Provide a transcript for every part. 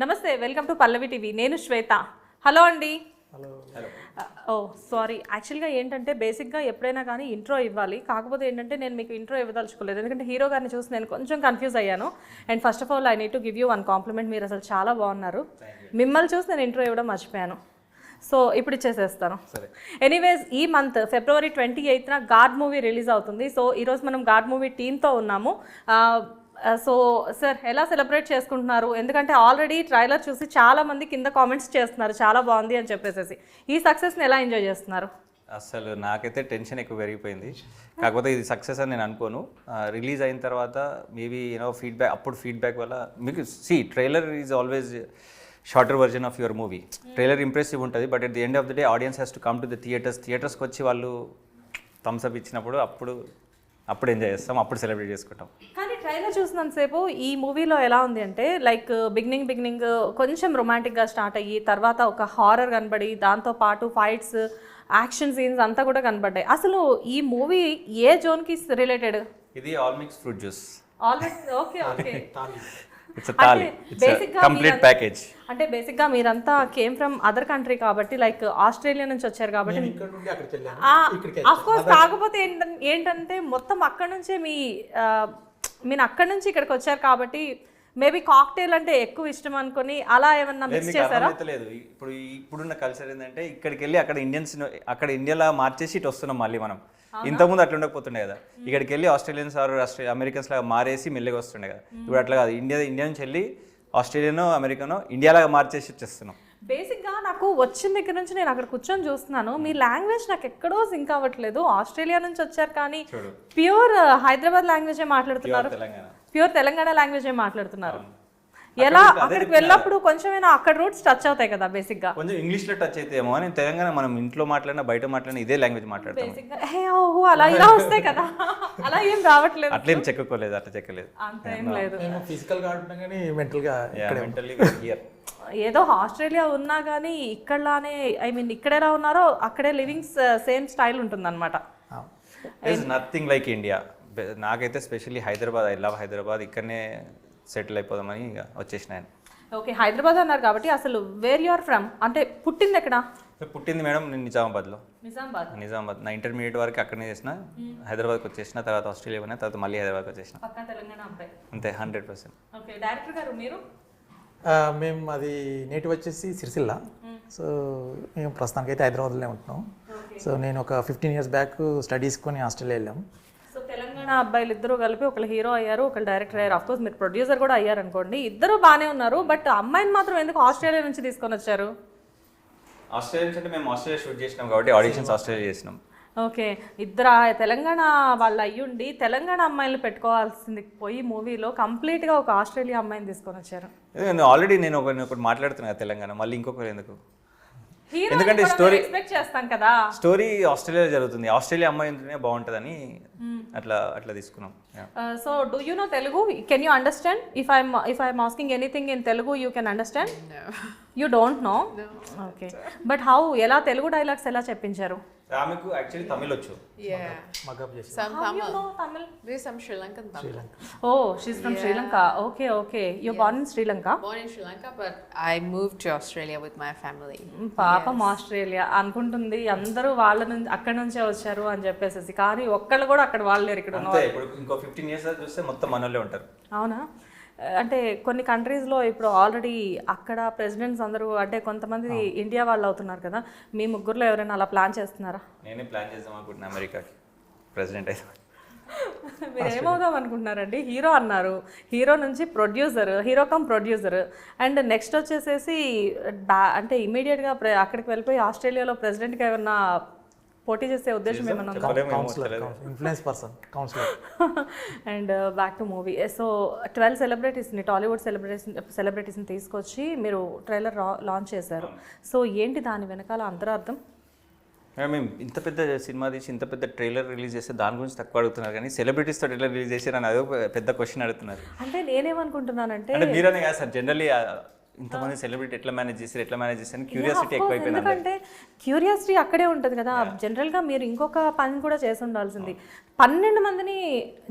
నమస్తే welcome to Pallavi TV. నేను Shweta. Hello అండి. హలో. Oh sorry. యాక్చువల్గా ఏంటంటే బేసిక్గా ఎప్పుడైనా కానీ ఇంట్రో ఇవ్వాలి. కాకపోతే ఏంటంటే నేను మీకు ఇంట్రో ఇవ్వదలుచుకోలేదు. ఎందుకంటే హీరో గారిని చూసి నేను కొంచెం కన్ఫ్యూజ్ అయ్యాను. And first of all I need to give you one compliment. మీరు అసలు చాలా బాగున్నారు. మిమ్మల్ని చూసి నేను ఇంట్రో ఇవ్వడం మర్చిపోయాను. సో ఇప్పుడు ఇచ్చేసేస్తాను. ఎనీవేస్ ఈ మంత్ ఫిబ్రవరి ట్వంటీ ఎయిత్న గాడ్ మూవీ రిలీజ్ అవుతుంది. సో ఈరోజు మనం గాడ్ మూవీ టీంతో ఉన్నాము. సో సార్ ఎలా సెలబ్రేట్ చేసుకుంటున్నారు? ఎందుకంటే ఆల్రెడీ ట్రైలర్ చూసి చాలా మంది కింద కామెంట్స్ చేస్తున్నారు. చాలా బాగుంది అని చెప్పేసి ఈ సక్సెస్ని ఎలా ఎంజాయ్ చేస్తున్నారు? అసలు నాకైతే టెన్షన్ ఎక్కువ పెరిగిపోయింది. కాకపోతే ఇది సక్సెస్ అని నేను అనుకోను. రిలీజ్ అయిన తర్వాత మేబీ యూనో ఫీడ్బ్యాక్ అప్పుడు ఫీడ్బ్యాక్ వల్ల మీకు see trailer is always shorter version of your movie trailer impressive ఉంటుంది but at the end of the day audience has to come to the theatres థియేటర్స్కి వచ్చి వాళ్ళు థమ్స్ అప్ ఇచ్చినప్పుడు అప్పుడు అప్పుడు ఎంజాయ్ చేస్తాం అప్పుడు సెలబ్రేట్ చేసుకుంటాం. ట్రైలర్ చూసినంతసేపు ఈ మూవీలో ఎలా ఉంది అంటే లైక్ బిగినింగ్ బిగినింగ్ కొంచెం రొమాంటిక్గా స్టార్ట్ అయ్యి తర్వాత ఒక హారర్ కనబడి దాంతో పాటు ఫైట్స్ యాక్షన్ సీన్స్ అంతా కూడా కనబడ్డాయి. అసలు ఈ మూవీ ఏ జోన్కి రిలేటెడ్? ఇది all mix fruit juice. Already okay okay. It's thali. Complete మీరంతా- ప్యాకేజ్ అంటే బేసిక్గా మీరంతా కేమ్ ఫ్రమ్ అదర్ కంట్రీ కాబట్టి లైక్ ఆస్ట్రేలియా నుంచి వచ్చారు కాబట్టి అఫ్ కోర్స్ కాకపోతే ఏంటం- ఏంటంటే మొత్తం అక్కడ నుంచే మీ మీరు అక్కడ నుంచి ఇక్కడికి వచ్చారు కాబట్టి మేబీ కాక్టైల్ అంటే ఎక్కువ ఇష్టం అనుకొని అలా ఏమన్నా లేదు, మీకు చేశారా? అర్థమైతలేదు ఇప్పుడు ఇప్పుడున్న కల్చర్ ఏంటంటే ఇక్కడికి వెళ్ళి అక్కడ ఇండియన్స్ అక్కడ ఇండియాలో మార్చేసి ఇటు వస్తున్నాం మళ్ళీ మనం. ఇంతకుముందు అట్లా ఉండకపోతుండే కదా. ఇక్కడికి వెళ్ళి ఆస్ట్రేలియన్స్ ఆర్ అమెరికన్స్ లాగా మారేసి మెల్లగా వస్తుండే కదా. ఇప్పుడు అట్లా కాదు. ఇండియా ఇండియా నుంచి వెళ్ళి ఆస్ట్రేలియానో అమెరికానో ఇండియాలాగా మార్చేసి వచ్చేస్తున్నాం. బేసిక్గా నాకు వచ్చిన దగ్గర నుంచి నేను అక్కడ కూర్చొని చూస్తున్నాను. మీ లాంగ్వేజ్ నాకు ఎక్కడో సింక్ అవ్వట్లేదు. ఆస్ట్రేలియా నుంచి వచ్చారు కానీ ప్యూర్ హైదరాబాద్ లాంగ్వేజే మాట్లాడుతున్నారు. ప్యూర్ తెలంగాణ. లాంగ్వేజే మాట్లాడుతున్నారు. ఎలా అక్కడికి వెళ్ళినప్పుడు కొంచెమైనా అక్కడ రూట్స్ టచ్ అవుతాయి కదా బేసిక్గా కొంచెం ఇంగ్లీష్లో టచ్ అయితే ఏమో అని తెలంగాణ మనం ఇంట్లో మాట్లాడినా బయట మాట్లాడినా ఇదే లాంగ్వేజ్ మాట్లాడతాం హే ఓహో అలా ఇలా వస్తాయి కదా. అలా ఏం రావట్లేదు. అట్లేం చెక్కకోలేదు అట్లా చెక్కలేదు. అంత ఏం లేదు. నేను ఫిజికల్గా ఆడుతున్నా కానీ మెంటల్లీ హియర్ ఏదో ఆస్ట్రేలియా ఉన్నా కానీ ఇక్కడలానే ఐ మీన్ ఇక్కడ ఎలా ఉన్నారో అక్కడే లివింగ్ సేమ్ స్టైల్ ఉంటుందన్నమాట. ఇస్ నథింగ్ లైక్ ఇండియా నాకైతే specially Hyderabad I love Hyderabad. ఇక్కడనే సెటిల్ అయిపోదామని ఇక వచ్చేసిన ఆయన ఓకే హైదరాబాద్ అన్నారు కాబట్టి అసలు వేర్ యు ఆర్ ఫ్రమ్ అంటే పుట్టింది ఎక్కడ? పుట్టింది మేడం నేను నిజామాబాద్లో. నిజామాబాద్. నిజామాబాద్. నా ఇంటర్మీడియట్ వరకు అక్కడనే చేసిన హైదరాబాద్కి వచ్చేసిన తర్వాత ఆస్ట్రేలియా పోయినా తర్వాత మళ్ళీ హైదరాబాద్కి వచ్చేసిన. పక్కా తెలంగాణ అబ్బాయి అంతే హండ్రెడ్ పర్సెంట్. ఓకే డైరెక్టర్ గారు మీరు? మేము అది నేటివ్ వచ్చేసి సిరిసిల్ల. సో మేము ప్రస్తుతానికి అయితే హైదరాబాద్లోనే ఉంటున్నాం. సో నేను ఒక ఫిఫ్టీన్ ఇయర్స్ బ్యాక్ స్టడీస్ కొని ఆస్ట్రేలియా వెళ్ళాం. తెలంగాణ అబ్బాయిలు ఇద్దరు కలిపి ఒకళ్ళు హీరో అయ్యారు ఒకళ్ళు డైరెక్టర్ అయ్యారు. అఫ్కోర్స్ మీరు ప్రొడ్యూసర్ కూడా అయ్యారు అనుకోండి ఇద్దరు బాగానే ఉన్నారు బట్ అమ్మాయిని మాత్రం ఎందుకు ఆస్ట్రేలియా నుంచి తీసుకొని వచ్చారు? ఆస్ట్రేలియన్స్ అంటే మేము ఆస్ట్రేలియా షూట్ చేసినాం కాబట్టి ఆడిషన్స్ ఆస్ట్రేలియా చేసినాం. ఓకే. ఇద్దరు తెలంగాణ వాళ్ళు అయ్యుండి తెలంగాణ అమ్మాయిలు పెట్టుకోవాల్సింది పోయి మూవీలో కంప్లీట్గా ఒక ఆస్ట్రేలియా అమ్మాయిని తీసుకొని వచ్చారు. ఆల్రెడీ నేను ఒక ఒకటి మాట్లాడుతున్నా కదా తెలంగాణ మళ్ళీ ఇంకొకరు ఎందుకు? ఎందుకంటే story- ఎక్స్పెక్ట్ చేస్తాం కదా. స్టోరీ ఆస్ట్రేలియా జరుగుతుంది. ఆస్ట్రేలియా అమ్మాయి ఉంటేనే బాగుంటుందని అట్లా అట్లా తీసుకున్నాం. So do you know Telugu can you understand if I'm if I'm asking anything in Telugu you can understand you don't know okay but how ఎలా తెలుగు డైలాగ్స్ ఎలా చెప్పించారు? ఆమెకు యాక్చువల్లీ తమిళ్ వచ్చు. ఓ she's from Sri Lanka okay okay you born in Sri Lanka Born in Sri Lanka, but I moved to Australia with my family. పాపం Australia అనుకుంటుంది అందరూ వాళ్ళ నుంచి అక్కడ నుంచే వచ్చారు అని చెప్పేసి. కానీ ఒక్కళ్ళు కూడా అక్కడ వాళ్ళు లేరు ఇక్కడ ఇప్పుడు ఇంకో ఫిఫ్టీన్ ఇయర్స్ చూస్తే మొత్తం మనోళ్ళే ఉంటారు. అవునా? అంటే కొన్ని కంట్రీస్లో ఇప్పుడు ఆల్రెడీ అక్కడ ప్రెసిడెంట్స్ అందరూ అంటే కొంతమంది ఇండియా వాళ్ళు అవుతున్నారు కదా. మీ ముగ్గురులో ఎవరైనా అలా ప్లాన్ చేస్తున్నారా? నేనే ప్లాన్ చేద్దాం అనుకుంటున్నా అమెరికాకి. ప్రెసిడెంట్ అయితే. మీరు ఏమవుదాం అనుకుంటున్నారండి. హీరో అన్నారు. హీరో నుంచి producer hero come producer and next వచ్చేసేసి అంటే ఇమీడియట్గా అక్కడికి వెళ్ళిపోయి ఆస్ట్రేలియాలో ప్రెసిడెంట్గా ఏమన్నా పోటీ చేసే ఉద్దేశం ఏమన్నా. Influence person councillor and back to movie so twelve సెలబ్రిటీస్ని Tollywood celebrities సెలబ్రిటీస్ని తీసుకొచ్చి మీరు ట్రైలర్ లాంచ్ చేశారు. సో ఏంటి దాని వెనకాల అంతరార్థం? మేడం, మేము ఇంత పెద్ద సినిమా తీసి ఇంత పెద్ద ట్రైలర్ రిలీజ్ చేస్తే దాని గురించి తక్కువ అడుగుతున్నారు. కానీ సెలబ్రిటీస్తో ట్రైలర్ రిలీజ్ చేసి అని అదో పెద్ద క్వశ్చన్ అడుగుతున్నారు. అంటే నేనేమనుకుంటున్నానంటే అంటే మీరనే కాదు సార్ జనరల్లీ ఇంతమంది సెలబ్రిటీ ఎట్లా మేనేజ్ చేశారు ఎట్లా మేనేజ్ చేశారు క్యూరియాసిటీ ఎక్కువైపోయింది. ఎందుకంటే క్యూరియాసిటీ అక్కడే ఉంటుంది కదా. జనరల్గా మీరు ఇంకొక పని కూడా చేసి ఉండాల్సింది. పన్నెండు మందిని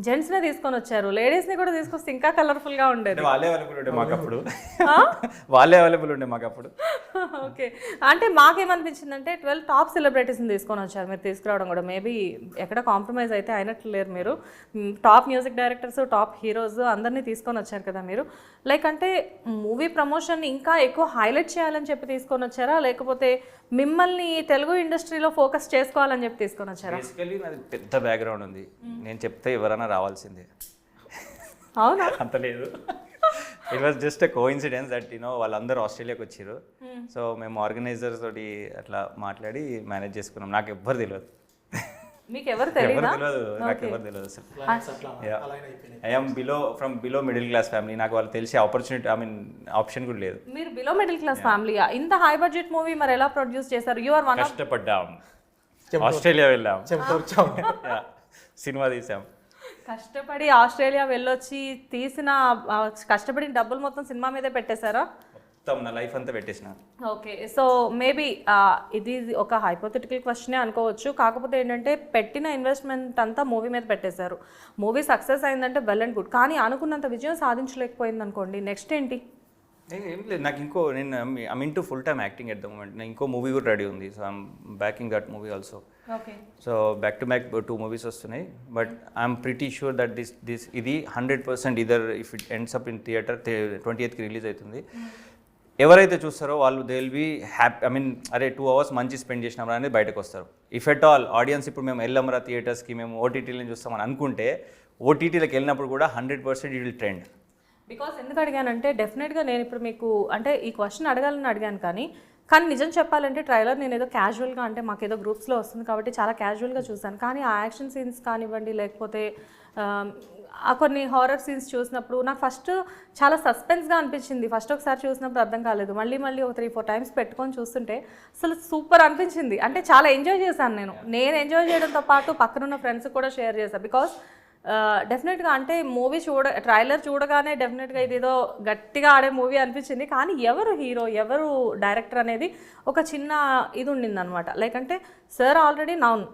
జెంట్స్నే తీసుకొని వచ్చారు. లేడీస్ని కూడా తీసుకొస్తే ఇంకా కలర్ఫుల్గా ఉండేది. అంటే వాళ్ళే అవైలబుల్ ఉండే మాకు అప్పుడు. వాళ్ళే అవైలబుల్ ఉండే మాకు అప్పుడు. ఓకే అంటే మాకేమనిపించిందంటే ట్వెల్వ్ టాప్ సెలబ్రిటీస్ని తీసుకొని వచ్చారు. మీరు తీసుకురావడం కూడా. మేబీ ఎక్కడ కాంప్రమైజ్ అయితే అయినట్లు లేరు మీరు top music directors top heroes అందరినీ తీసుకొని వచ్చారు కదా మీరు. లైక్ అంటే మూవీ ప్రమోషన్ ఇంకా ఎక్కువ హైలైట్ చేయాలని చెప్పి తీసుకొని వచ్చారా? లేకపోతే మిమ్మల్ని తెలుగు ఇండస్ట్రీలో ఫోకస్ చేసుకోవాలని చెప్పి తీసుకొని వచ్చారా? పెద్ద బ్యాక్గ్రౌండ్ ఉంది. నేను చెప్తే ఎవరైనా రావాల్సిందే. అవునా? అంత లేదు. It was just a coincidence that you know వాళ్ళందరూ ఆస్ట్రేలియాకి వచ్చారు. సో మేము ఆర్గనైజర్స్ తోటి అట్లా మాట్లాడి మేనేజ్ చేసుకున్నాం. నాకు ఎవ్వరు తెలియదు మీకు ఎవరు తెలియదా నాకు ఎవరు తెలియదు అసలు. I'm below from below middle class family నాకు వాళ్ళు తెలిసే ఆపర్చునిటీ ఐ మీన్ ఆప్షన్ కూడా లేదు. మీరు బిలో మిడిల్ క్లాస్ ఫ్యామిలీయా ఇంత హై బడ్జెట్ మూవీ మరి ఎలా ప్రొడ్యూస్ చేశారు? యు ఆర్ వన్ ఆఫ్ కష్టపడ్డాం. ఆస్ట్రేలియా వెళ్ళాం. సినిమా తీసాం. కష్టపడి ఆస్ట్రేలియా వెళ్ళొచ్చి తీసిన కష్టపడిన డబ్బులు మొత్తం సినిమా మీదే పెట్టేశారా? మొత్తం నా లైఫ్ అంతా పెట్టేసిన. ఓకే సో మేబీ ఇది ఒక హైపోథెటికల్ క్వశ్చనే అనుకోవచ్చు. కాకపోతే ఏంటంటే పెట్టిన ఇన్వెస్ట్మెంట్ అంతా మూవీ మీద పెట్టేశారు. మూవీ సక్సెస్ అయిందంటే వెల్ అండ్ గుడ్ కానీ అనుకున్నంత విజయం సాధించలేకపోయింది అనుకోండి నెక్స్ట్ ఏంటి? ఏ- లేదు. నాకు ఇంకో నేను I'm into full time acting at the moment నేను ఇంకో మూవీ కూడా రెడీ ఉంది. So I'm backing that movie also so back to back two movies వస్తున్నాయి. But I'm pretty sure that this this ఇది hundred percent either if it ends up in theatre twenty ఎయిత్కి release అవుతుంది. ఎవరైతే చూస్తారో వాళ్ళు they will be happy I mean అరే two hours మంచి spend చేసినాం అనేది బయటకు వస్తారు. ఇఫ్ ఎట్ ఆల్ ఆడియన్స్ ఇప్పుడు మేము వెళ్ళామరా థియేటర్స్కి మేము ఓటీటీలను చూస్తామని అనుకుంటే ఓటీటీలకు వెళ్ళినప్పుడు కూడా hundred percent it will trend because ఎందుకు అడిగానంటే డెఫినెట్గా నేను ఇప్పుడు మీకు అంటే ఈ క్వశ్చన్ అడగాలని అడిగాను కానీ కానీ నిజం చెప్పాలంటే ట్రైలర్ నేను ఏదో క్యాజువల్గా అంటే మాకు ఏదో గ్రూప్స్లో వస్తుంది కాబట్టి చాలా క్యాజువల్గా చూసాను కానీ ఆ యాక్షన్ సీన్స్ కానివ్వండి లేకపోతే ఆ కొన్ని హారర్ సీన్స్ చూసినప్పుడు నాకు ఫస్ట్ చాలా సస్పెన్స్గా అనిపించింది. ఫస్ట్ ఒకసారి చూసినప్పుడు అర్థం కాలేదు. మళ్ళీ మళ్ళీ ఒక త్రీ ఫోర్ టైమ్స్ పెట్టుకొని చూస్తుంటే అసలు సూపర్ అనిపించింది. అంటే చాలా ఎంజాయ్ చేశాను నేను. నేను ఎంజాయ్ చేయడంతో పాటు పక్కనున్న ఫ్రెండ్స్ కూడా షేర్ చేశాను బికాస్ డెఫినెట్గా అంటే మూవీ చూడ ట్రైలర్ చూడగానే డెఫినెట్గా ఇదేదో గట్టిగా ఆడే మూవీ అనిపించింది. కానీ ఎవరు హీరో ఎవరు డైరెక్టర్ అనేది ఒక చిన్న ఇది ఉండింది అనమాట లైక్ అంటే సార్ ఆల్రెడీ నౌన్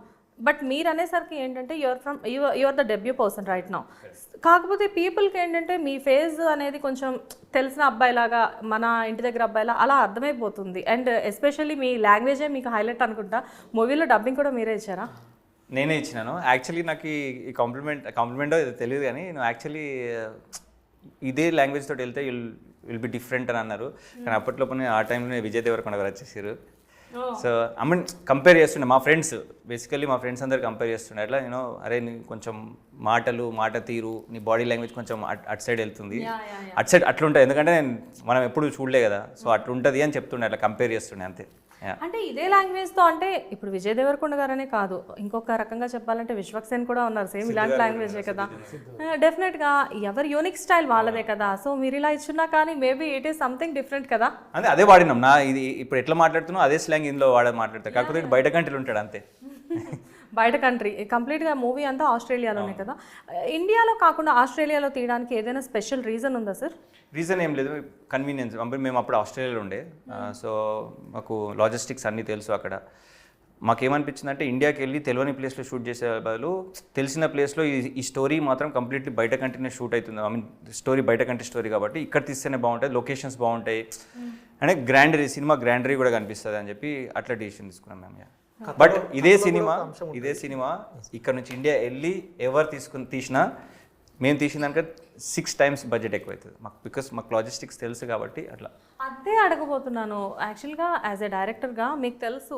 బట్ మీరు అనేసరికి ఏంటంటే your from your the debut person right now కాకపోతే పీపుల్కి ఏంటంటే మీ ఫేస్ అనేది కొంచెం తెలిసిన అబ్బాయిలాగా మన ఇంటి దగ్గర అబ్బాయిలా అలా అర్థమైపోతుంది. అండ్ ఎస్పెషల్లీ మీ లాంగ్వేజే మీకు హైలైట్ అనుకుంటా. మూవీలో డబ్బింగ్ కూడా మీరే ఇచ్చారా? నేనే ఇచ్చినాను. యాక్చువల్లీ నాకు ఈ- కాంప్లిమెంట్ కాంప్లిమెంటో ఇది తెలియదు కానీ నేను యాక్చువల్లీ ఇదే లాంగ్వేజ్ తోటి వెళ్తే విల్ విల్ బి డిఫరెంట్ అని అన్నారు. కానీ అప్పట్లో ఆ టైంలో విజయ్ దేవరకొండ గారు వచ్చేసారు సో ఐ మీన్ కంపేర్ చేస్తుండే మా ఫ్రెండ్స్ బేసికల్లీ మా ఫ్రెండ్స్ అందరు కంపేర్ చేస్తుండే. అట్లా నేను అరే నీ కొంచెం మాటలు మాట తీరు నీ బాడీ లాంగ్వేజ్ కొంచెం అట్ అటు సైడ్ వెళ్తుంది. అటు సైడ్ అట్లుంటుంది ఎందుకంటే నేను మనం ఎప్పుడు చూడలే కదా. సో అట్లుంటుంది అని చెప్తుండే అట్లా కంపేర్ చేస్తుండే అంతే. అంటే ఇదే లాంగ్వేజ్తో అంటే ఇప్పుడు విజయ్ దేవరకొండ గారనే కాదు. ఇంకొక రకంగా చెప్పాలంటే విశ్వక్సేన్ కూడా ఉన్నారు. సేమ్ ఇలాంటి లాంగ్వేజే కదా. డెఫినెట్గా ఎవరి యూనిక్ స్టైల్ వాళ్ళదే కదా. సో మీరు ఇలా ఇచ్చున్నా కానీ maybe it is something different కదా. అదే అదే వాడినాం. నా ఇది ఇప్పుడు ఎట్లా మాట్లాడుతున్నావు అదే స్లాంగ్ ఇందులో వాడ మాట్లాడతారు కాకపోతే బయట కంట్రీలు ఉంటాడు అంతే. బయట కంట్రీ కంప్లీట్గా మూవీ అంతా ఆస్ట్రేలియాలోనే కదా. ఇండియాలో కాకుండా ఆస్ట్రేలియాలో తీయడానికి ఏదైనా స్పెషల్ రీజన్ ఉందా సార్? రీజన్ ఏం లేదు. కన్వీనియన్స్ మేము అప్పుడు ఆస్ట్రేలియాలో ఉండే. సో మాకు లాజిస్టిక్స్ అన్నీ తెలుసు అక్కడ. మాకేమనిపించింది అంటే ఇండియాకి వెళ్ళి తెలియని ప్లేస్లో షూట్ చేసే బదులు తెలిసిన ప్లేస్లో ఈ ఈ స్టోరీ మాత్రం కంప్లీట్లీ బయట కంట్రీనే షూట్ అవుతుంది. ఐ మీన్ స్టోరీ బయట కంట్రీ స్టోరీ కాబట్టి ఇక్కడ తీస్తేనే బాగుంటాయి లొకేషన్స్ బాగుంటాయి. అంటే గ్రాండరీ సినిమా గ్రాండరీ కూడా కనిపిస్తుంది అని చెప్పి అట్లా డిసిషన్ తీసుకున్నాం మేము బట్ ఇదే సినిమా ఇదే సినిమా ఇక్కడ నుంచి ఇండియా వెళ్ళి ఎవరు తీసుకుని తీసినా మేము తీసిన దానికంటే సిక్స్ టైమ్స్ బడ్జెట్ ఎక్కువ అవుతుంది మాకు బికాస్ మాకు లాజిస్టిక్స్ తెలుసు కాబట్టి అట్లా. అదే అడగబోతున్నాను. యాక్చువల్గా యాజ్ ఎ డైరెక్టర్గా మీకు తెలుసు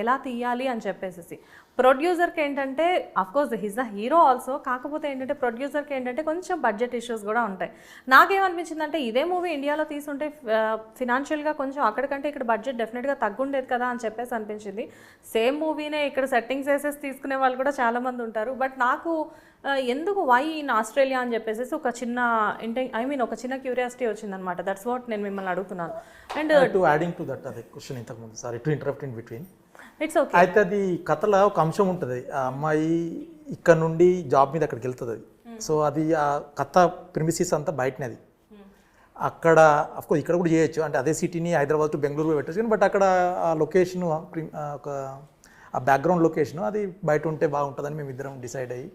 ఎలా తీయాలి అని చెప్పేసి ప్రొడ్యూసర్కి ఏంటంటే of course he's the hero also కాకపోతే ఏంటంటే ప్రొడ్యూసర్కి ఏంటంటే కొంచెం బడ్జెట్ ఇష్యూస్ కూడా ఉంటాయి. నాకేమనిపించిందంటే ఇదే మూవీ ఇండియాలో తీసుంటే ఫినాన్షియల్గా కొంచెం అక్కడికంటే ఇక్కడ బడ్జెట్ డెఫినెట్గా తగ్గుండేది కదా అని చెప్పేసి అనిపించింది. సేమ్ మూవీనే ఇక్కడ సెట్టింగ్స్ వేసేసి తీసుకునే వాళ్ళు కూడా చాలామంది ఉంటారు. బట్ నాకు ఎందుకు వై ఇన్ ఆస్ట్రేలియా అని చెప్పేసి ఒక చిన్న ఇంటే ఐ మీన్ ఒక చిన్న క్యూరియాసిటీ వచ్చిందనమాట దట్స్ వాట్ నేను మిమ్మల్ని అడుగుతున్నాను. And to adding to that అదే క్వశ్చన్ ఇంతకుముందు. Sorry to interrupt in between it's okay అయితే అది కథలో ఒక అంశం ఉంటుంది. ఆ అమ్మాయి ఇక్కడ నుండి జాబ్ మీద అక్కడికి వెళ్తుంది. అది సో అది ఆ కథ ప్రిమిసిస్ అంతా బయటనే అది. అక్కడ అఫ్కోర్స్ ఇక్కడ కూడా చేయొచ్చు. అంటే అదే సిటీని హైదరాబాద్ టు బెంగళూరు పెట్టచ్చు కానీ బట్ అక్కడ ఆ లొకేషన్ ఒక ఆ బ్యాక్గ్రౌండ్ లొకేషన్ అది బయట ఉంటే బాగుంటుందని మేము ఇద్దరం డిసైడ్ అయ్యి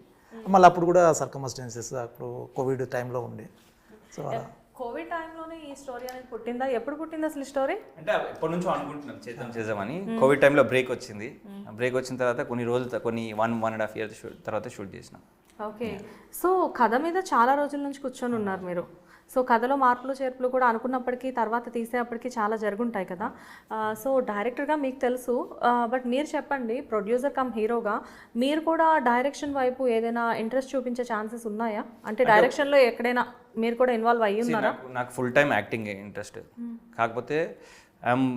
మళ్ళీ అప్పుడు కూడా సర్కమస్టెన్సెస్ అప్పుడు కోవిడ్ టైంలో ఉండే. సో కోవిడ్ ఈ స్టోరీ అనేది పుట్టిందా? ఎప్పుడు పుట్టింది అసలు స్టోరీ అంటే ఎప్పటి నుంచో అనుకుంటున్నాం చేద్దాం. చేద్దామని. కోవిడ్ టైంలో బ్రేక్ వచ్చింది. బ్రేక్ వచ్చిన తర్వాత కొన్ని రోజులు కొన్ని one one and half year తర్వాత షూట్ చేసినాం. ఓకే. సో కథ మీద చాలా రోజుల నుంచి కూర్చొని ఉన్నారు మీరు. సో కథలో మార్పులు చేర్పులు కూడా అనుకున్నప్పటికీ తర్వాత తీసేప్పటికీ చాలా జరుగుంటాయి కదా. సో డైరెక్టర్గా మీకు తెలుసు బట్ మీరు చెప్పండి ప్రొడ్యూసర్ కమ్ హీరోగా మీరు కూడా డైరెక్షన్ వైపు ఏదైనా ఇంట్రెస్ట్ చూపించే ఛాన్సెస్ ఉన్నాయా? అంటే డైరెక్షన్లో ఎక్కడైనా మీరు కూడా ఇన్వాల్వ్ అయ్యి ఉన్నారా? నాకు నాకు ఫుల్ టైం యాక్టింగ్ ఇంట్రెస్ట్. కాకపోతే ఐఎమ్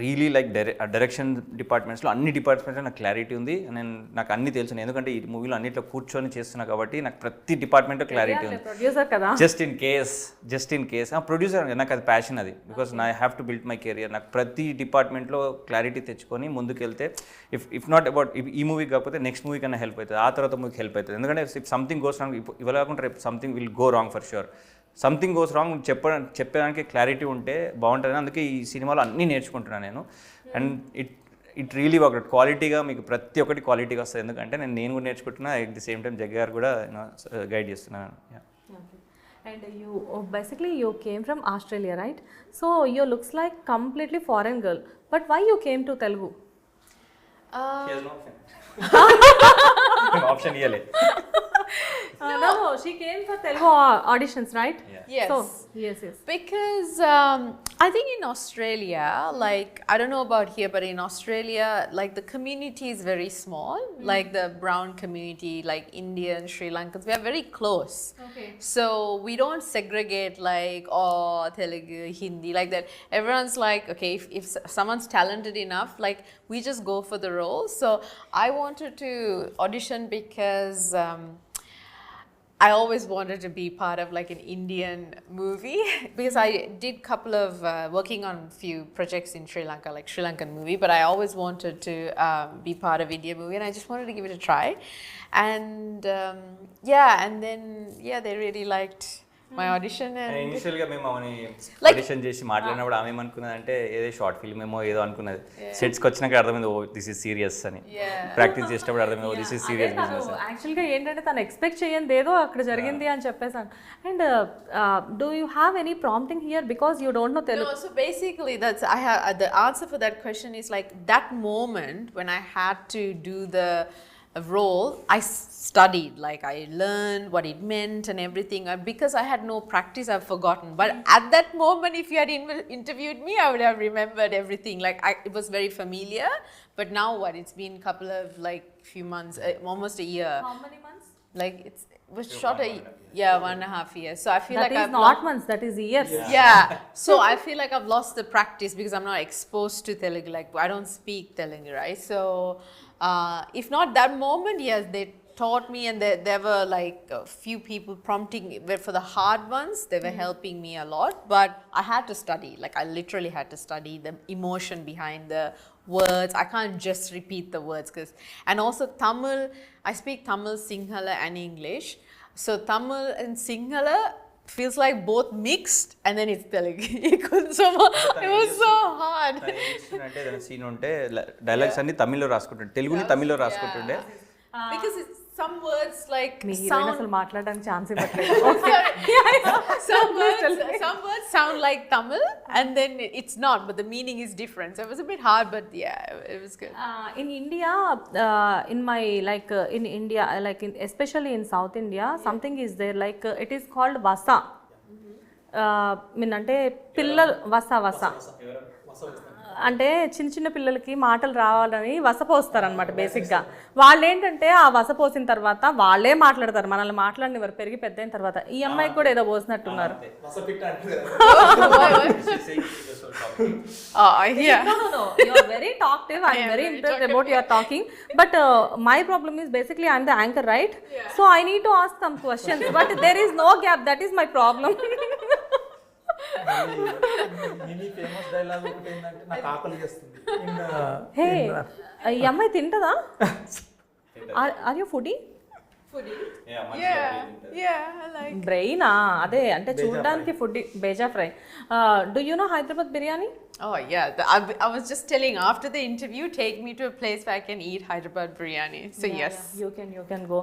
రియలీ లైక్ డైరెక్షన్ డిపార్ట్మెంట్స్లో అన్ని డిపార్ట్మెంట్స్లో నాకు క్లారిటీ ఉంది. నేను నాకు అన్ని తెలుసు. ఎందుకంటే ఈ మూవీలో అన్నిట్లో కూర్చొని చేస్తున్నా కాబట్టి నాకు ప్రతి డిపార్ట్మెంట్లో క్లారిటీ ఉంది. ప్రొడ్యూసర్ కదా. Just in case just in case producer నాకు అది ప్యాషన్ అది. బికాస్ నా have to build my career నాకు ప్రతి డిపార్ట్మెంట్లో క్లారిటీ తెచ్చుకొని ముందుకెళ్తే ఇఫ్ ఇఫ్ నాట్ అబౌట్ ఈ మూవీ కాకపోతే నెక్స్ట్ మూవీ కన్నా హెల్ప్ అవుతుంది. ఆ తర్వాత మూవీకి హెల్ప్ అవుతుంది. ఎందుకంటే ఇఫ్ సంథింగ్ గోస్ రాంగ్ ఇవాళ కాకుండా రేపు something will go wrong for sure something goes wrong చెప్ప చెప్పడానికి క్లారిటీ ఉంటే బాగుంటుంది అందుకే ఈ సినిమాలో అన్నీ నేర్చుకుంటున్నాను నేను. And it it really work క్వాలిటీగా మీకు ప్రతి ఒక్కటి క్వాలిటీగా వస్తుంది. ఎందుకంటే నేను నేను కూడా నేర్చుకుంటున్నా at the same time Jagga garu కూడా గైడ్ చేస్తున్నాను you oh, basically you came from Australia, right? So you looks like completely foreign girl. But why you came to Telugu? Option ఇవ్వలే no, no, she came for Telugu auditions, right? Yes. So yes, yes. Because um, I think in Australia, like I don't know about here, but in Australia, like the community is very small. Like the brown community, like Indian, Sri Lankans, we are very close. Okay. So we don't segregate like oh Telugu, Hindi, like that. Everyone's like, okay, if, if someone's talented enough, like we just go for the role. So I wanted to audition because. Um, I always wanted to be part of like an Indian movie because I did couple of uh, working on few projects in Sri Lanka, like Sri Lankan movie. But I always wanted to um, be part of India movie, and I just wanted to give it a try. And um, yeah, and then yeah, they really liked my audition, and ఇనిషియల్గా మేము ఆమెని Like- audition చేసి మాట్లాడినప్పుడు ఆమె ఏమనుకున్నది అంటే ఏదో short film ఏమో ఏదో అనుకున్నది. సెట్స్కి వచ్చినాక అర్థమైంది ఓ దిస్ ఇస్ సీరియస్ అని. ప్రాక్టీస్ చేసేటప్పుడు అర్థమైంది oh this is serious business యాక్చువల్గా ఏంటంటే తను ఎక్స్పెక్ట్ చేయండి ఏదో అక్కడ జరిగింది అని చెప్పేసాను. And do you have any prompting here because you don't know Telugu No, so basically, that's I have uh, the answer for that question is like that moment when I had to do the uh, role, I studied, like I learned what it meant and everything. Uh, because I had no practice, I've forgotten. But at that moment, if you had in- interviewed me, I would have remembered everything. Like I, it was very familiar. But now what? It's been a couple of like few months, uh, almost a year. How many months? Like it's was shorter. a. Yeah, one and a half years. So I feel that like I've not months. That is years. Yeah. yeah. So I feel like I've lost the practice because I'm not exposed to Telugu. Like I don't speak Telugu, right? So uh, if not that moment, yes, they taught me and there, there were like a few people prompting but for the hard ones they were mm. helping me a lot but i had to study like i literally had to study the emotion behind the words i can't just repeat the words because and also tamil i speak tamil sinhala and english So Tamil and Sinhala feels like both mixed and then it's Telugu. కొంచెం it was so hard. Scene ఉంటే dialogues అన్ని తమిళ్ళో రాసుకుంటుండే తెలుగుని తమిళ్ళో రాసుకుంటుండే Because it's some words like మీ heroine sound అసలు మాట్లాడడానికి ఛాన్స్ ఇవ్వట్లేదు some words some words sound like Tamil and then it's not but the meaning is different. So it was a bit hard but yeah, it was good. Uh, in India, uh, in my like uh, in India, uh, like in, especially in South India, something is there like uh, it is called vasa. Uh, mean అంటే పిల్లలు వస వస అంటే చిన్న చిన్న పిల్లలకి మాటలు రావాలని వసపోస్తారనమాట బేసిక్గా వాళ్ళు ఏంటంటే ఆ వసపోసిన తర్వాత వాళ్ళే మాట్లాడతారు. మనల్ని మాట్లాడిన వారు పెరిగి పెద్ద అయిన తర్వాత. ఈ అమ్మాయి కూడా ఏదో పోసినట్టున్నారు. But my problem is basically I'm the anchor right so I need to ask some question but there is no gap that is my problem famous dialogue ఒకటి ఏంటంటే నాకు ఆకలి చేస్తుంది. హే ఈ అమ్మాయి తింటదా? Are you foodie. బ్రెయినా? అదే అంటే చూడడానికి food bheja fry do you know Hyderabad biryani? Oh yeah, the, I, I was just telling after the interview, take me to a place where I can eat Hyderabad biryani. So yes. You can you can go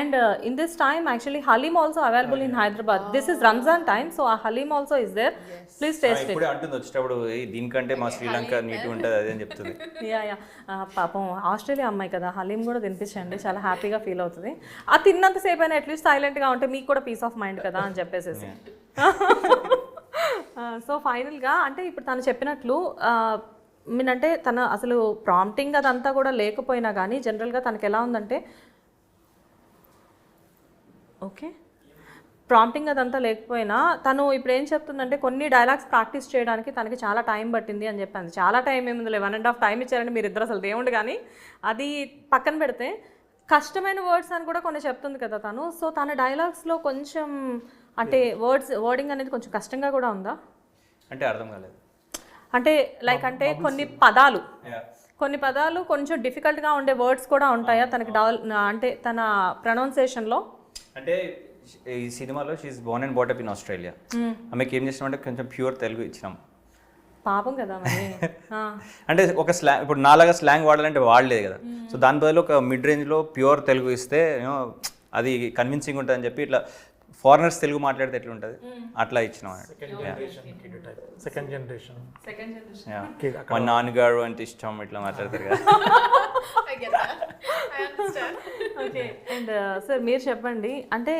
and in this time actually haleem also available in Hyderabad this is Ramzan time so ఆ haleem also is there please taste it ఇప్పుడే అంటుంది వచ్చేటప్పుడు "ఏయ్, దీనికంటే మా Sri Lanka neat ఉంటుంది అదే అని చెప్తుంది. యా యా పాపం ఆస్ట్రేలియా అమ్మాయి కదా హలీం కూడా తినిపించండి చాలా హ్యాపీగా ఫీల్ అవుతుంది. ఆ తిన్నంతసేపు అయినా అట్లీస్ట్ సైలెంట్గా ఉంటే మీకు కూడా పీస్ ఆఫ్ మైండ్ కదా అని చెప్పేసేసి. సో ఫైనల్గా అంటే ఇప్పుడు తను చెప్పినట్లు మీనంటే తన అసలు ప్రాంప్టింగ్ అదంతా కూడా లేకపోయినా కానీ జనరల్గా తనకి ఎలా ఉందంటే ఓకే. ప్రాంప్టింగ్ అదంతా లేకపోయినా తను ఇప్పుడు ఏం చెప్తుందంటే కొన్ని డైలాగ్స్ ప్రాక్టీస్ చేయడానికి తనకి చాలా టైం పట్టింది అని చెప్పాను. చాలా టైం ఏముంది వన్ అండ్ హాఫ్ టైం ఇచ్చారంటే మీరు ఇద్దరు అసలు దేవుడు కానీ అది పక్కన పెడితే కష్టమైన వర్డ్స్ అని కూడా కొన్ని చెప్తుంది కదా తను. సో తన డైలాగ్స్లో కొంచెం అంటే వర్డ్స్ వర్డింగ్ అనేది కొంచెం కష్టంగా కూడా ఉందా? అంటే అర్థం కాలేదు. అంటే లైక్ అంటే కొన్ని పదాలు. కొన్ని పదాలు కొంచెం డిఫికల్ట్గా ఉండే వర్డ్స్ కూడా ఉంటాయా తనకి డెవల్ అంటే తన ప్రొనౌన్సియేషన్లో అంటే ఈ సినిమాలో she's born and brought up in Australia ఆమెకి ఏం చేసినామంటే కొంచెం ప్యూర్ తెలుగు ఇచ్చినాం. పాపం కదా మరి. ఆ. అంటే ఒక స్లాంగ్ ఇప్పుడు నాలాగా స్లాంగ్ వాడాలంటే వాడలేదు కదా. సో దాని బదులు ఒక మిడ్ రేంజ్లో ప్యూర్ తెలుగు ఇస్తే అది కన్విన్సింగ్ ఉంటుందని చెప్పి ఇట్లా ఫారినర్స్ తెలుగు మాట్లాడితే ఎట్లా ఉంటుంది అట్లా ఇచ్చినాం సెకండ్ జనరేషన్ మా నాన్నగారు అంటే ఇష్టం ఇట్లా మాట్లాడతారు కదా. I get that. I understand. Okay and sir మీరు చెప్పండి అంటే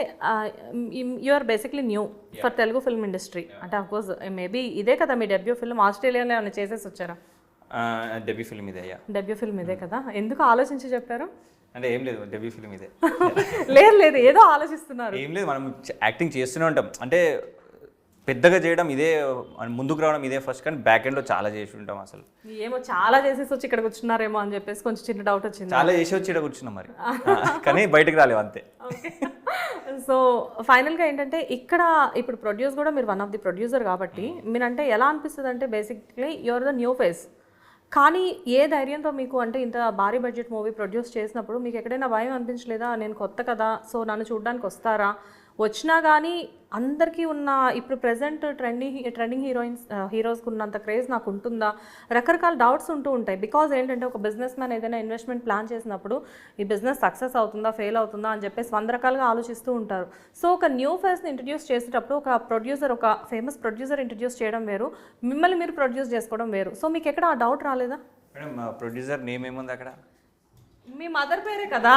you are basically new for Telugu film industry అంటే అఫ్ కోర్స్ మేబీ ఇదే కదా మీ డెబ్యూ ఫిల్మ్ ఆస్ట్రేలియాలో ఏమైనా చేసేసి వచ్చారా? డెబ్యూ ఫిల్మ్ ఇదే అయ్యా డెబ్యూ ఫిల్మ్ ఇదే కదా. ఎందుకు ఆలోచించి చెప్పారు? అంటే ఏం లేదు డెబ్యూ ఫిల్మ్ ఇదే. లేదు లేదు ఏదో ఆలోచిస్తున్నారు. ఏం లేదు మనం యాక్టింగ్ చేస్తూనే ఉంటాం. అంటే పెద్దగా చేయడం ఇదే ముందుకు రావడం ఇదే ఫస్ట్ కానీ బ్యాక్ ఎండ్లో చాలా చేసి ఉంటాం అసలు. ఏమో చాలా చేసేసి వచ్చి ఇక్కడ కూర్చున్నారేమో అని చెప్పేసి కొంచెం చిన్న డౌట్ వచ్చింది. చాలా చేసి వచ్చి ఇక్కడ కూర్చున్నాం మరి. కానీ బయటకు రాలేవు అంతే. సో ఫైనల్గా ఏంటంటే ఇక్కడ ఇప్పుడు ప్రొడ్యూస్ కూడా మీరు వన్ ఆఫ్ ది ప్రొడ్యూసర్ కాబట్టి మీరంటే ఎలా అనిపిస్తుంది అంటే basically your the new face కానీ ఏ ధైర్యంతో మీకు అంటే ఇంత భారీ బడ్జెట్ మూవీ ప్రొడ్యూస్ చేసినప్పుడు మీకు ఎక్కడైనా భయం అనిపించలేదా? నేను కొత్త కదా సో నన్ను చూడడానికి వస్తారా? వచ్చినా కానీ అందరికీ ఉన్న ఇప్పుడు ప్రజెంట్ ట్రెండింగ్ ట్రెండింగ్ హీరోయిన్స్ హీరోస్కి ఉన్నంత క్రేజ్ నాకు ఉంటుందా రకరకాల డౌట్స్ ఉంటూ ఉంటాయి. బికాజ్ ఏంటంటే ఒక బిజినెస్ మ్యాన్ ఏదైనా ఇన్వెస్ట్మెంట్ ప్లాన్ చేసినప్పుడు ఈ బిజినెస్ సక్సెస్ అవుతుందా ఫెయిల్ అవుతుందా అని చెప్పేసి వంద రకాలుగా ఆలోచిస్తూ ఉంటారు. సో ఒక న్యూ ఫేస్ని ఇంట్రడ్యూస్ చేసేటప్పుడు ఒక ప్రొడ్యూసర్ ఒక ఫేమస్ ప్రొడ్యూసర్ ఇంట్రడ్యూస్ చేయడం వేరు. మిమ్మల్ని మీరు ప్రొడ్యూస్ చేసుకోవడం వేరు. సో మీకు ఎక్కడ ఆ డౌట్ రాలేదా? మేడం ప్రొడ్యూసర్ నేమ్ ఏముంది అక్కడ? మీ మదర్ పేరే కదా?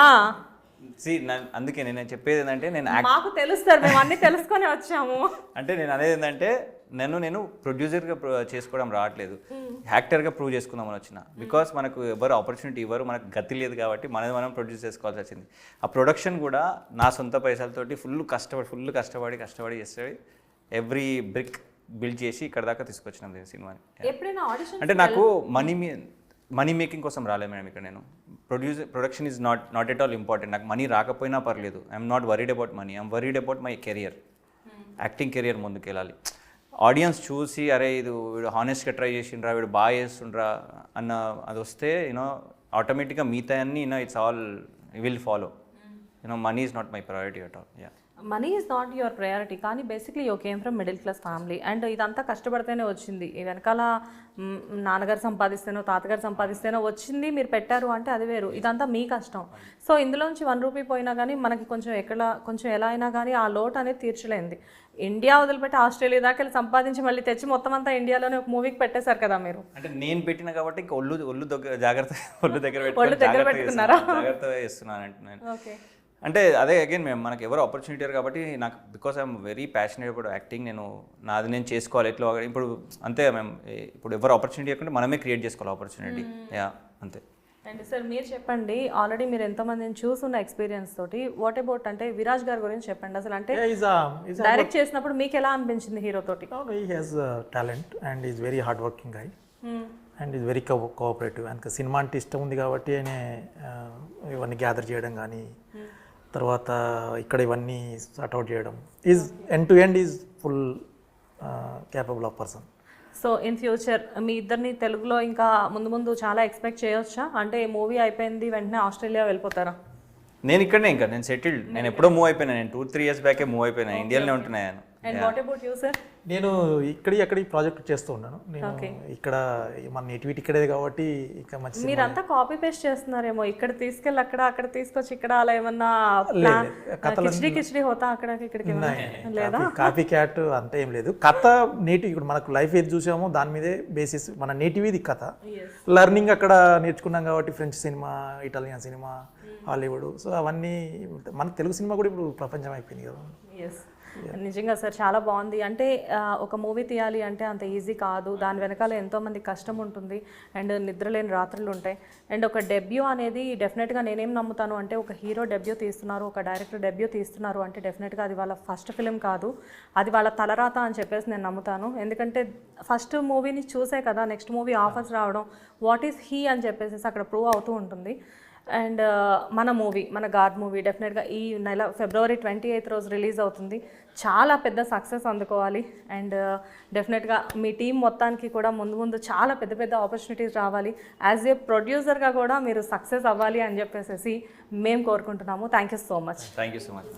సి అందుకే నేను చెప్పేది ఏంటంటే నేను మాకు తెలుస్తారు మేము అన్నీ తెలుసుకొని వచ్చాము. అంటే నేను అనేది ఏంటంటే నన్ను నేను ప్రొడ్యూసర్గా చేసుకోవడం రావట్లేదు. యాక్టర్గా ప్రూవ్ చేసుకుందామని వచ్చిన. బికాస్ మనకు ఎవరు ఆపర్చునిటీ ఇవ్వరు మనకు గతి లేదు కాబట్టి మనది మనం ప్రొడ్యూస్ చేసుకోవాల్సి వచ్చింది. ఆ ప్రొడక్షన్ కూడా నా సొంత పైసలతోటి ఫుల్ కష్టపడి ఫుల్ కష్టపడి కష్టపడి చేస్తే ఎవ్రీ బ్రిక్ బిల్డ్ చేసి ఇక్కడ దాకా తీసుకొచ్చినాం సినిమాని. ఎప్పుడైనా అంటే నాకు మనీ మీ మనీ మేకింగ్ కోసం రాలేదు మేడం ఇక్కడ నేను. Produce production is not not at all important నాకు మనీ రాకపోయినా పర్లేదు. I'm not worried about money I'm worried about my career acting career ముందుకు వెళ్ళాలి ఆడియన్స్ చూసి అరే ఇది వీడు హానెస్ట్గా ట్రై చేసిండ్రా వీడు బాగా చేస్తుండ్రా అన్న అది వస్తే యూనో ఆటోమేటిక్గా మిగతా అన్ని you know it's all will follow you know money is not my priority at all yeah money is not your priority కానీ basically you came from middle class family and ఇదంతా కష్టపడితేనే వచ్చింది. ఈ వెనకాల నాన్నగారు సంపాదిస్తేనో తాతగారు సంపాదిస్తేనో వచ్చింది మీరు పెట్టారు అంటే అది వేరు. ఇదంతా మీ కష్టం. సో ఇందులోంచి వన్ రూపీ పోయినా కానీ మనకి కొంచెం ఎక్కడ కొంచెం ఎలా అయినా కానీ ఆ లోటు అనేది తీర్చలేంది ఇండియా వదిలిపెట్టి ఆస్ట్రేలియా దాకా వెళ్ళి సంపాదించి మళ్ళీ తెచ్చి మొత్తం అంతా ఇండియాలోనే ఒక మూవీకి పెట్టేశారు కదా మీరు. అంటే నేను పెట్టిన కాబట్టి ఇంకా ఒళ్ళు ఒళ్ళు దగ్గర జాగ్రత్త ఒళ్ళు దగ్గర ఒళ్ళు పెట్టుకున్నారా? జాగ్రత్తగా చేస్తున్నాను అంటున్నాను. ఓకే అంటే అదే అగైన్ మేము మనకి ఎవరు ఆపర్చునిటీ కాబట్టి నాకు బికాస్ ఐఎమ్ వెరీ ప్యాషనేట్ కూడా యాక్టింగ్ నేను నాది నేను చేసుకోవాలి ఎట్లా ఇప్పుడు అంతే మేము ఇప్పుడు ఎవరు ఆపర్చునిటీ లేకుంటే మనమే క్రియేట్ చేసుకోవాలి ఆపర్చునిటీ యా అంతే. అండ్ సార్ మీరు చెప్పండి ఆల్రెడీ మీరు ఎంతమందిని చూసున్న ఎక్స్పీరియన్స్ తోటి వాట్ అబౌట్ అంటే విరాజ్ గారి గురించి చెప్పండి. అసలు అంటే డైరెక్ట్ చేసినప్పుడు మీకు ఎలా అనిపించింది హీరో తోటి? He has talent and is very hard working guy and cinema very cooperative and cinema అంటే ఇష్టం ఉంది కాబట్టి ఆయన uh, ఇవన్నీ గ్యాదర్ చేయడం కానీ తర్వాత ఇక్కడ ఇవన్నీ అవుట్ చేయడం. Is end to end is full capable of person so in future మీ ఇద్దరిని తెలుగులో ఇంకా ముందు ముందు చాలా ఎక్స్పెక్ట్ చేయొచ్చా? అంటే మూవీ అయిపోయింది వెంటనే ఆస్ట్రేలియా వెళ్ళిపోతారా? నేను ఇక్కడనే ఇంకా నేను సెటిల్డ్ నేను ఎప్పుడో మూవ్ అయిపోయినా నేను టూ త్రీ ఇయర్స్ బ్యాకే మూవ్ అయిపోయినా. ఇండియాలోనే ఉంటున్నాను and what about you sir నేను ఇక్కడి అక్కడి ప్రాజెక్ట్ చేస్తూ ఉన్నాను. నేను ఇక్కడ మన నేటివిటీ ఇక్కడే కాబట్టి ఇంకా మంచి మీరంతా కాపీ పేస్ట్ చేస్తున్నారేమో. ఇక్కడ తీసుకెళ్ళి అక్కడ అక్కడ తీసుకొచ్చి ఇక్కడ అలా ఏమన్నా కిచడీ కిచడీ హోతా అక్కడ ఇక్కడికి లేదా? కాపీ క్యాట్ అంతా ఏం లేదు. కథ నేటివ్ ఇప్పుడు మనకు లైఫ్ ఏది చూసామో దాని మీదే బేసిస్ మన నేటివ్ ఇది కథ లర్నింగ్ అక్కడ నేర్చుకున్నాం కాబట్టి French cinema Italian cinema Hollywood so అవన్నీ మన తెలుగు సినిమా కూడా ఇప్పుడు ప్రపంచం అయిపోయింది కదా. నిజంగా సార్ చాలా బాగుంది. అంటే ఒక మూవీ తీయాలి అంటే అంత ఈజీ కాదు. దాని వెనకాల ఎంతో మంది కష్టం ఉంటుంది. అండ్ నిద్రలేని రాత్రులు ఉంటాయి. అండ్ ఒక డెబ్యూ అనేది డెఫినెట్గా నేనేం నమ్ముతాను అంటే ఒక హీరో డెబ్యూ తీస్తున్నారు ఒక డైరెక్టర్ డెబ్యూ తీస్తున్నారు అంటే డెఫినెట్గా అది వాళ్ళ ఫస్ట్ ఫిలిం కాదు. అది వాళ్ళ తలరాత అని చెప్పేసి నేను నమ్ముతాను. ఎందుకంటే ఫస్ట్ మూవీని చూసే కదా నెక్స్ట్ మూవీ ఆఫర్స్ రావడం వాట్ ఈస్ హీ అని చెప్పేసి అక్కడ ప్రూవ్ అవుతూ ఉంటుంది. అండ్ మన మూవీ మన గాడ్ మూవీ డెఫినెట్గా ఈ నెల ఫిబ్రవరి ట్వంటీ ఎయిత్ రోజు రిలీజ్ అవుతుంది. చాలా పెద్ద సక్సెస్ అందుకోవాలి. అండ్ డెఫినెట్గా మీ టీం మొత్తానికి కూడా ముందు ముందు చాలా పెద్ద పెద్ద ఆపర్చునిటీస్ రావాలి. యాజ్ ఏ ప్రొడ్యూసర్గా కూడా మీరు సక్సెస్ అవ్వాలి అని చెప్పేసి మేము కోరుకుంటున్నాము. Thank you so much. Thank you so much.